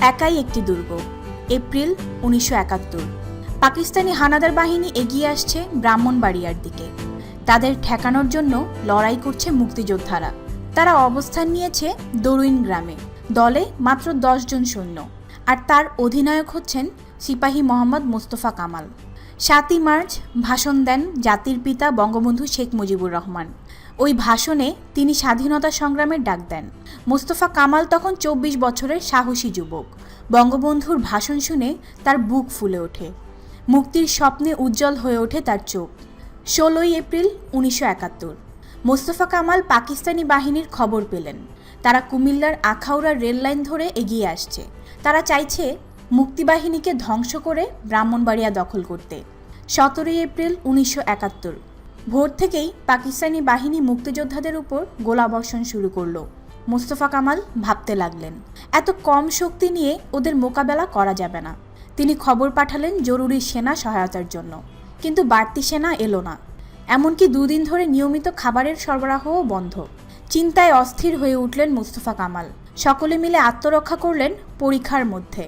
একাই একটি দুর্গ। এপ্রিল উনিশশো একাত্তর। পাকিস্তানি হানাদার বাহিনী এগিয়ে আসছে ব্রাহ্মণবাড়িয়ার দিকে। তাদের ঠেকানোর জন্য লড়াই করছে মুক্তিযোদ্ধারা। তারা অবস্থান নিয়েছে দরুইন গ্রামে। দলে মাত্র জন সৈন্য। আর তার অধিনায়ক হচ্ছেন সিপাহী মোহাম্মদ মোস্তফা কামাল। সাতই মার্চ ভাষণ দেন জাতির পিতা বঙ্গবন্ধু শেখ মুজিবুর রহমান। ওই ভাষণে তিনি স্বাধীনতা সংগ্রামের ডাক দেন। মোস্তফা কামাল তখন চব্বিশ বছরের সাহসী যুবক। বঙ্গবন্ধুর ভাষণ শুনে তার বুক ফুলে ওঠে। মুক্তির স্বপ্নে উজ্জ্বল হয়ে ওঠে তার চোখ। ষোলোই এপ্রিল উনিশশো একাত্তর। মোস্তফা কামাল পাকিস্তানি বাহিনীর খবর পেলেন। তারা কুমিল্লার আখাউড়া রেল লাইন ধরে এগিয়ে আসছে। তারা চাইছে মুক্তিবাহিনীকে ধ্বংস করে ব্রাহ্মণবাড়িয়া দখল করতে। সতেরোই এপ্রিল উনিশশো একাত্তর। ভোর থেকেই পাকিস্তানি বাহিনী মুক্তিযোদ্ধাদের উপর গোলাবর্ষণ শুরু করল। মোস্তফা কামাল ভাবতে লাগলেন, এত কম শক্তি নিয়ে ওদের মোকাবেলা করা যাবে না। তিনি খবর পাঠালেন জরুরি সেনা সহায়তার জন্য। কিন্তু বাড়তি সেনা এলো না। এমনকি দুদিন ধরে নিয়মিত খাবারের সরবরাহও বন্ধ। চিন্তায় অস্থির হয়ে উঠলেন মুস্তফা কামাল। সকলে মিলে আত্মরক্ষা করলেন পরীক্ষার মধ্যে।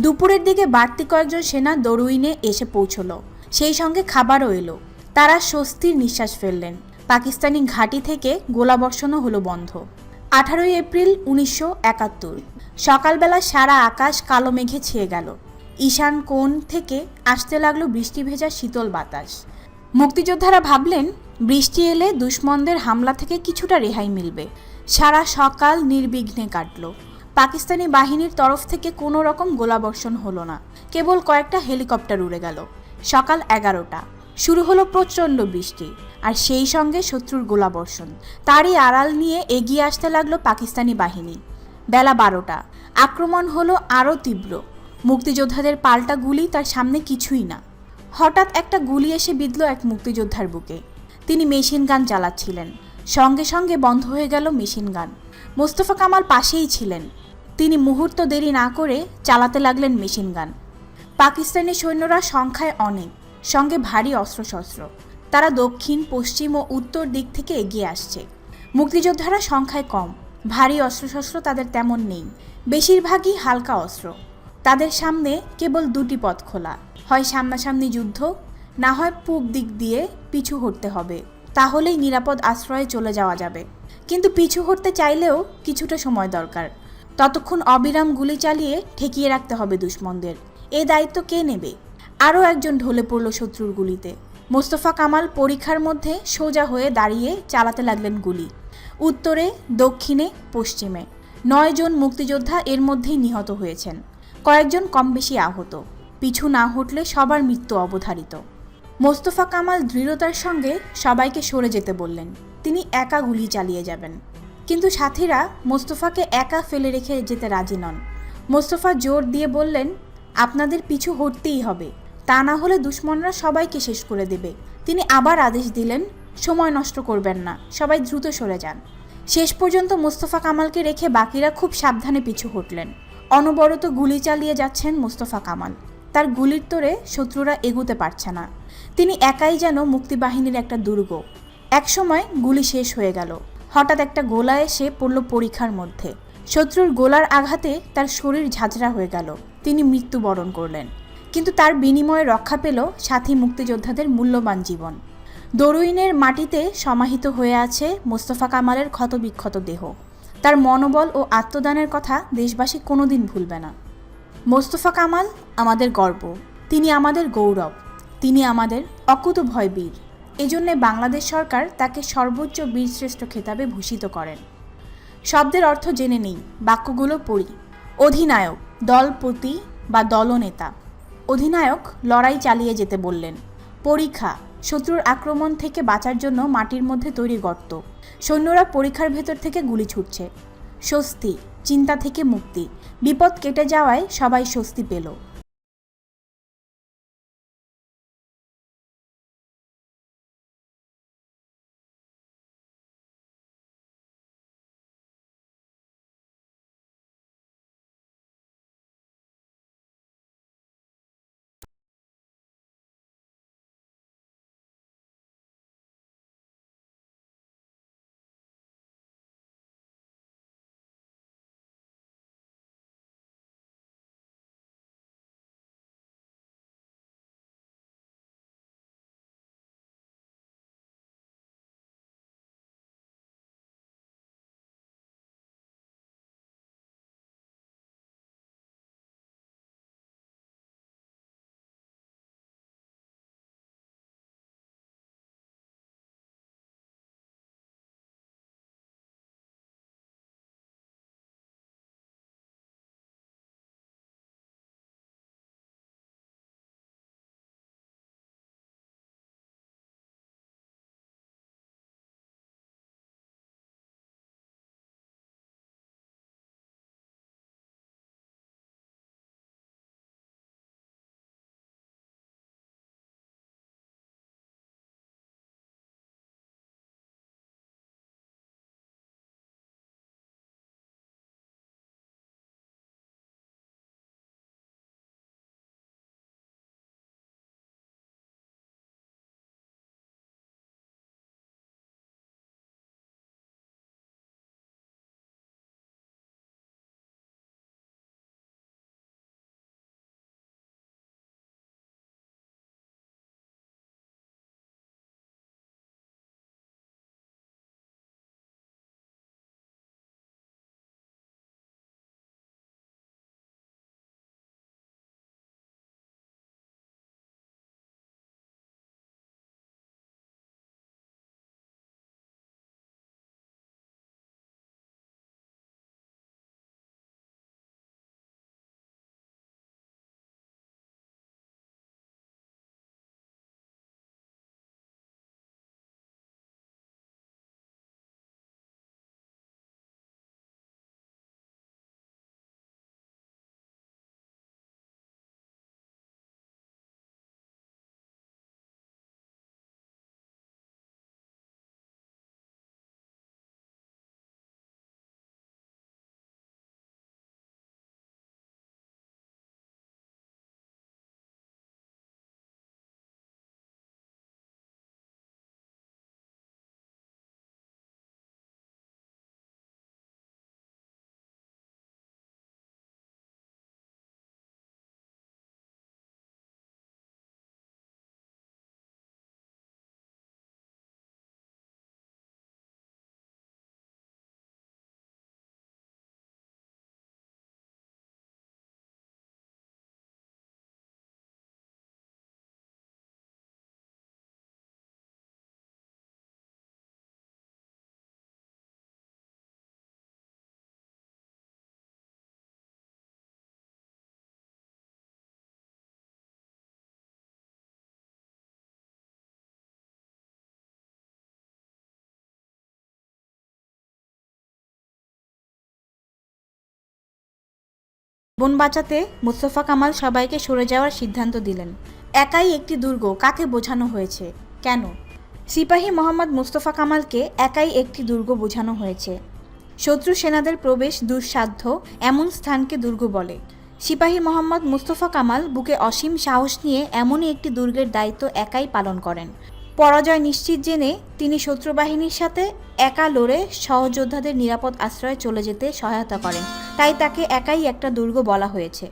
দুপুরের দিকে বাড়তি কয়েকজন সেনা দরুইনে এসে পৌঁছলো। সেই সঙ্গে খাবারও এলো। তারা স্বস্তির নিঃশ্বাস ফেললেন। পাকিস্তানি ঘাঁটি থেকে গোলাবর্ষণও হলো বন্ধ। আঠারোই এপ্রিল উনিশশো একাত্তর। সকালবেলা সারা আকাশ কালো মেঘে ছেয়ে গেল। ঈশান কোণ থেকে আসতে লাগল বৃষ্টি ভেজা শীতল বাতাস। মুক্তিযোদ্ধারা ভাবলেন, বৃষ্টি এলে দুশ্মনদের হামলা থেকে কিছুটা রেহাই মিলবে। সারা সকাল নির্বিঘ্নে কাটল। পাকিস্তানি বাহিনীর তরফ থেকে কোনো রকম গোলাবর্ষণ হলো না। কেবল কয়েকটা হেলিকপ্টার উড়ে গেল। সকাল এগারোটা। শুরু হলো প্রচণ্ড বৃষ্টি, আর সেই সঙ্গে শত্রুর গোলাবর্ষণ। তারই আড়াল নিয়ে এগিয়ে আসতে লাগল পাকিস্তানি বাহিনী। বেলা বারোটা, আক্রমণ হলো আরও তীব্র। মুক্তিযোদ্ধাদের পাল্টা গুলি তার সামনে কিছুই না। হঠাৎ একটা গুলি এসে বিঁধল এক মুক্তিযোদ্ধার বুকে। তিনি মেশিন গান চালাচ্ছিলেন। সঙ্গে সঙ্গে বন্ধ হয়ে গেল মেশিন গান। মোস্তফা কামাল পাশেই ছিলেন। তিনি মুহূর্ত দেরি না করে চালাতে লাগলেন মেশিন গান। পাকিস্তানি সৈন্যরা সংখ্যায় অনেক। সঙ্গে ভারী অস্ত্রশস্ত্র। তারা দক্ষিণ, পশ্চিম ও উত্তর দিক থেকে এগিয়ে আসছে। মুক্তিযোদ্ধারা সংখ্যায় কম। ভারী অস্ত্রশস্ত্র তাদের তেমন নেই। বেশিরভাগই হালকা অস্ত্র। তাদের সামনে কেবল দুটি পথ খোলা। হয় সামনাসামনি যুদ্ধ, না হয় পূব দিক দিয়ে পিছু হটতে হবে। তাহলেই নিরাপদ আশ্রয়ে চলে যাওয়া যাবে। কিন্তু পিছু হটতে চাইলেও কিছুটা সময় দরকার। ততক্ষণ অবিরাম গুলি চালিয়ে ঠেকিয়ে রাখতে হবে দুশ্মনদের। এ দায়িত্ব কে নেবে? আরও একজন ঢলে পড়ল শত্রুর গুলিতে। মোস্তফা কামাল পরীক্ষার মধ্যে সোজা হয়ে দাঁড়িয়ে চালাতে লাগলেন গুলি। উত্তরে, দক্ষিণে, পশ্চিমে। নয় জন মুক্তিযোদ্ধা এর মধ্যেই নিহত হয়েছেন। কয়েকজন কম বেশি আহত। পিছু না হটলে সবার মৃত্যু অবধারিত। মোস্তফা কামাল দৃঢ়তার সঙ্গে সবাইকে সরে যেতে বললেন। তিনি একা গুলি চালিয়ে যাবেন। কিন্তু সাথীরা মোস্তফাকে একা ফেলে রেখে যেতে রাজি নন। মোস্তফা জোর দিয়ে বললেন, আপনাদের পিছু হটতেই হবে। তা না হলে দুশ্মনরা সবাইকে শেষ করে দেবে। তিনি আবার আদেশ দিলেন, সময় নষ্ট করবেন না, সবাই দ্রুত সরে যান। শেষ পর্যন্ত মোস্তফা কামালকে রেখে বাকিরা খুব সাবধানে পিছু হটলেন। অনবরত গুলি চালিয়ে যাচ্ছেন মোস্তফা কামাল। তার গুলির তোরে শত্রুরা এগুতে পারছে না। তিনি একাই যেন মুক্তিবাহিনীর একটা দুর্গ। একসময় গুলি শেষ হয়ে গেল। হঠাৎ একটা গোলা এসে পড়ল পরীক্ষার মধ্যে। শত্রুর গোলার আঘাতে তার শরীর ঝাঁঝরা হয়ে গেল। তিনি মৃত্যুবরণ করলেন। কিন্তু তার বিনিময়ে রক্ষা পেল সাথী মুক্তিযোদ্ধাদের মূল্যবান জীবন। দরুইনের মাটিতে সমাহিত হয়ে আছে মোস্তফা কামালের ক্ষতবিক্ষত দেহ। তার মনোবল ও আত্মদানের কথা দেশবাসী কোনোদিন ভুলবে না। মোস্তফা কামাল আমাদের গর্ব, তিনি আমাদের গৌরব, তিনি আমাদের অকুত ভয় বীর। এজন্যে বাংলাদেশ সরকার তাকে সর্বোচ্চ বীরশ্রেষ্ঠ খেতাবে ভূষিত করেন। শব্দের অর্থ জেনে নেই, বাক্যগুলো পড়ি। অধিনায়ক, দলপতি বা দলনেতা। অধিনায়ক লড়াই চালিয়ে যেতে বললেন। পরীক্ষা, শত্রুর আক্রমণ থেকে বাঁচার জন্য মাটির মধ্যে তৈরি গর্ত। সৈন্যরা পরীক্ষার ভেতর থেকে গুলি ছুটছে। স্বস্তি, চিন্তা থেকে মুক্তি। বিপদ কেটে যাওয়ায় সবাই স্বস্তি পেল। বন বাঁচাতে মুস্তফা কামাল সবাইকে সরে যাওয়ার সিদ্ধান্ত দিলেন। একাই একটি দুর্গ কাকে বোঝানো হয়েছে? কেন? সিপাহী মোহাম্মদ মুস্তফা কামালকে একাই একটি দুর্গ বোঝানো হয়েছে। শত্রু সেনাদের প্রবেশ দুঃসাধ্য, এমন স্থানকে দুর্গ বলে। সিপাহী মোহাম্মদ মুস্তফা কামাল বুকে অসীম সাহস নিয়ে এমনই একটি দুর্গের দায়িত্ব একাই পালন করেন। পরাজয় নিশ্চিত জেনে তিনি শত্রুবাহিনীর সাথে একা লড়ে সহযোদ্ধাদের নিরাপদ আশ্রয়ে চলে যেতে সহায়তা করেন। তাই তাকে একাই একটা দুর্গ বলা হয়েছে।